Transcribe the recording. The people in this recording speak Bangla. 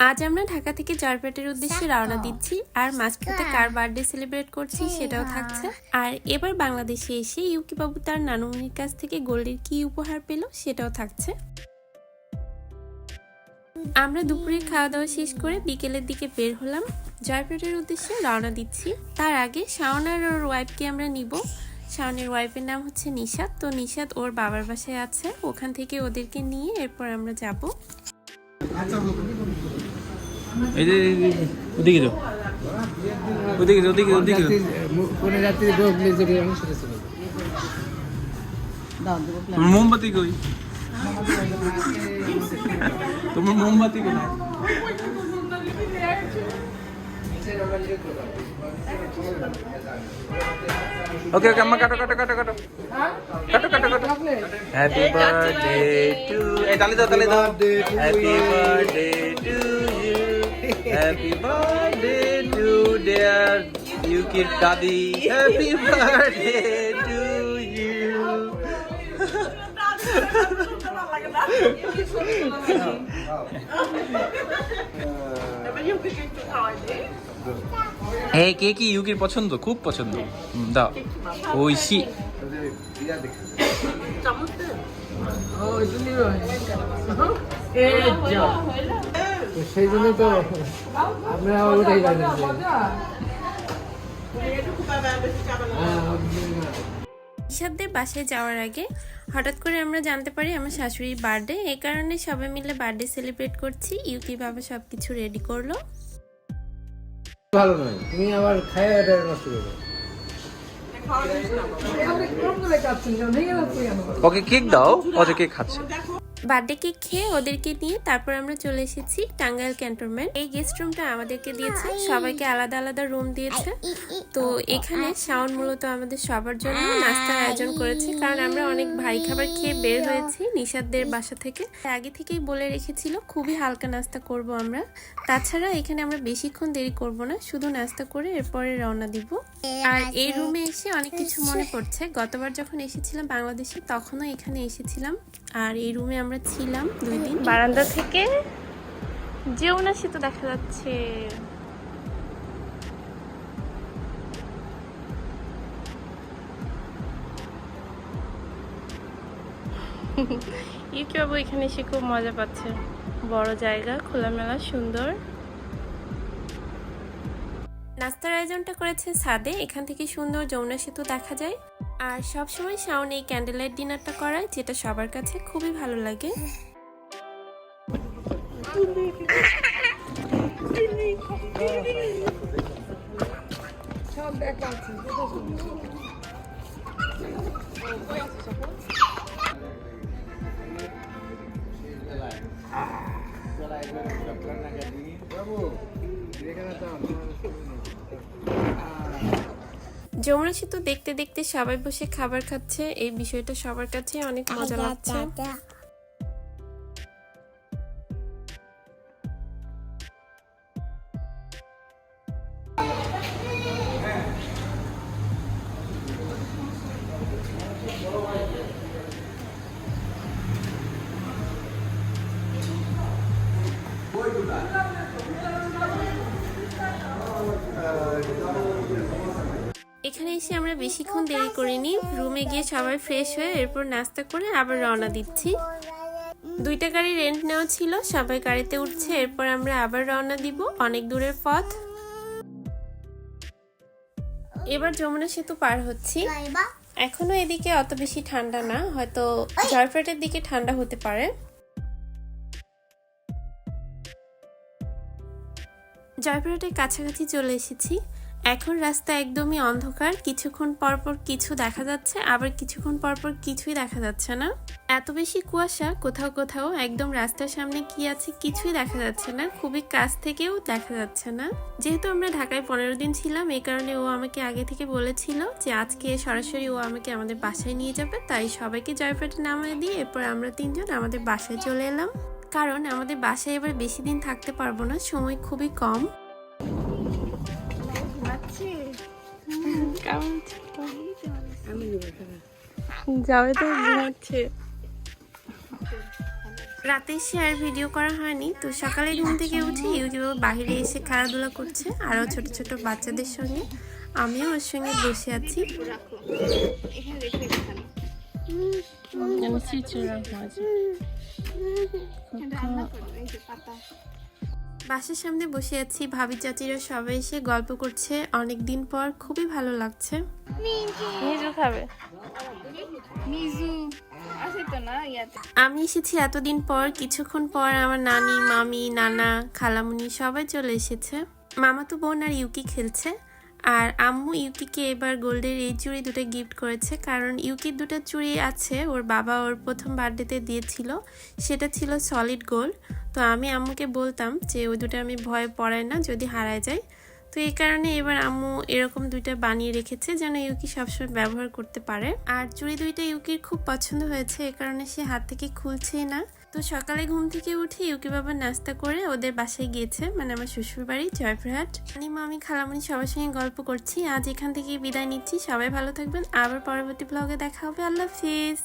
আজ আমরা ঢাকা থেকে জয়পেটের উদ্দেশ্যে রওনা দিচ্ছি আর মাঝপথে কার বার্থডে সেলিব্রেট করছি সেটাও থাকছে। আর এবার বাংলাদেশে এসে ইউকি বাবু তার নানুমনির কাছ থেকে গোল্ডের কি উপহার পেল সেটাও থাকছে। আমরা দুপুরে খাওয়া দাওয়া শেষ করে বিকেলের দিকে বের হলাম। জয়পেটের উদ্দেশ্যে রওনা দিচ্ছি। তার আগে শাওনার ওর ওয়াইফকে আমরা নিব। শাওনের ওয়াইফের নাম হচ্ছে নিশাদ তো নিশাদ ওর বাবার বাসায় আছে। ওখান থেকে ওদেরকে নিয়ে এরপর আমরা যাব। মোমবাতি কই? তোমার মোমবাতি কই? ওকে ওকে আম্মা, কাটো কাটো কাটো কাটো। কাটো কাটো কাটো। হ্যাপি বার্থডে টু এই, তালি দাও তালি দাও। Happy birthday to you happy birthday to dear ইউকির দাদি হ্যাপি বার্থডে টু ইউ এই কে কি ইউকির পছন্দ খুব পছন্দ হুম, দাও ওই সি তো সেই জন্য তো আমরা ওটাই জানি নিশাদদের বাসায় যাওয়ার আগে হঠাৎ করে আমরা জানতে পারি আমার শাশুড়ির বার্থডে। এই কারণে সবাই মিলে বার্থডে সেলিব্রেট করছি। ইউকি বাবা সব কিছু রেডি করল। ভালো নয়। তুমি আবার খায় এটা নষ্ট করবে ওকে কেক দাও ও যে কেক খাচ্ছে। বার্থডে কেক খেয়ে ওদেরকে নিয়ে তারপর আমরা চলে এসেছি টাঙ্গাইল ক্যান্টনমেন্ট। এই গেস্ট রুমটা আমাদেরকে দিয়েছে। সবাইকে আলাদা আলাদা রুম দিয়েছে। তো এখানে শাওন মূলত আমাদের সবার জন্য নাস্তার আয়োজন করেছে। কারণ আমরা অনেক ভারী খাবার খেয়ে বের হয়েছি নিষাদদের বাসা থেকে। আগে থেকেই বলে রেখেছিল খুবই হালকা নাস্তা করব আমরা। তাছাড়া এখানে আমরা বেশিক্ষণ দেরি করব না শুধু নাস্তা করে এরপরে রওনা দিব। আর এই রুমে এসে অনেক কিছু মনে পড়ছে। গতবার যখন এসেছিলাম বাংলাদেশে তখনও এখানে এসেছিলাম। আর এই রুমে আমরা ছিলাম দুই দিন। বারান্দা থেকে যমুনা সেতু দেখা যাচ্ছে। ইউকি বাবু এখানে এসে খুব মজা পাচ্ছে। বড় জায়গা খোলামেলা সুন্দর। নাস্তার আয়োজনটা করেছে সাদে। এখান থেকে সুন্দর যমুনা সেতু দেখা যায়। আর সব সময় শাওন এই ক্যান্ডেল লাইট ডিনারটা করায়, যেটা সবার কাছে খুবই ভালো লাগে। যমুনা তো দেখতে দেখতে সবাই বসে খাবার খাচ্ছে। এই বিষয়টা সবার কাছে অনেক মজা লাগছে। এখানে এসে আমরা বেশিক্ষণ দেরি করিনি। রুমে গিয়ে সবাই ফ্রেশ হয়ে এরপর নাস্তা করে আবার রওনা দিচ্ছি। দুইটা গাড়ি রেন্ট নেওয়া ছিল, সবাই গাড়িতে উঠছে, এরপর আমরা আবার রওনা দিব অনেক দূরের পথ। এবার যমুনা সেতু পার হচ্ছি। এখনও এদিকে অত বেশি ঠান্ডা না, হয়তো জয়ফ্রাটের দিকে ঠান্ডা হতে পারে। জয়পুরহাটের কাছাকাছি চলে এসেছি। এখন রাস্তা একদমই অন্ধকার। কিছুক্ষণ পরপর কিছু দেখা যাচ্ছে, আবার কিছুক্ষণ পরপর কিছুই দেখা যাচ্ছে না। এত বেশি কুয়াশা, কোথাও কোথাও একদম রাস্তার সামনে কি আছে কিছুই দেখা যাচ্ছে না, খুবই কাছ থেকেও দেখা যাচ্ছে না। যেহেতু আমরা ঢাকায় পনেরো দিন ছিলাম এই কারণে ও আমাকে আগে থেকে বলেছিল যে আজকে সরাসরি ও আমাকে আমাদের বাসায় নিয়ে যাবে। তাই সবাইকে জয়পুরহাটে নামিয়ে দিয়ে এরপর আমরা তিনজন আমাদের বাসায় চলে এলাম। কারণ আমাদের বাসায় এবার বেশি দিন থাকতে পারব না, সময় খুবই কম। যাবে তো ঘুমাচ্ছে রাতে এসে আর ভিডিও করা হয়নি। তো সকালে ঘুম থেকে উঠে ইউটিউবে বাইরে এসে খেলাধুলা করছে আরও ছোট ছোট বাচ্চাদের সঙ্গে। আমিও ওর সঙ্গে বসে আছি। রান্না করো এই যে পাতা। বাসার সামনে বসে আছি। ভাবি চাচিরা সবাই এসে গল্প করছে। অনেক দিন পর খুবই ভালো লাগছে। নিজু খাবে। মিজু। আছে তো না ইয়াতে? আমি এসেছি এতদিন পর। কিছুক্ষণ পর আমার নানি মামি নানা খালামুনি সবাই চলে এসেছে। মামাতো বোন আর ইউকি খেলছে। আর আম্মু ইউকিকে এবার গোল্ডের এই চুড়ি দুটো গিফট করেছে। কারণ ইউকির দুটো চুড়ি আছে। ওর বাবা ওর প্রথম বার্থডেতে দিয়েছিল। সেটা ছিল সলিড গোল্ড। তো আমি আম্মুকে বলতাম যে ওই দুটো আমি ভয় পড়াই না, যদি হারায় যায়। তো এই কারণে এবার আম্মু এরকম দুইটা বানিয়ে রেখেছে যেন ইউকি সবসময় ব্যবহার করতে পারে। আর চুড়ি দুইটা ইউকির খুব পছন্দ হয়েছে, এ কারণে সে হাত থেকে খুলছেই না। তো সকালে ঘুম থেকে উঠে ইউকি বাবা নাস্তা করে ওদের বাসায় গিয়েছে মানে আমার শ্বশুর বাড়ি জয়পুরহাট। আমি মামি খালামণি সবার সঙ্গে গল্প করছি। আজ এখান থেকে বিদায় নিচ্ছি। সবাই ভালো থাকবেন। আবার পরবর্তী ব্লগে দেখা হবে। আল্লাহ হাফিজ।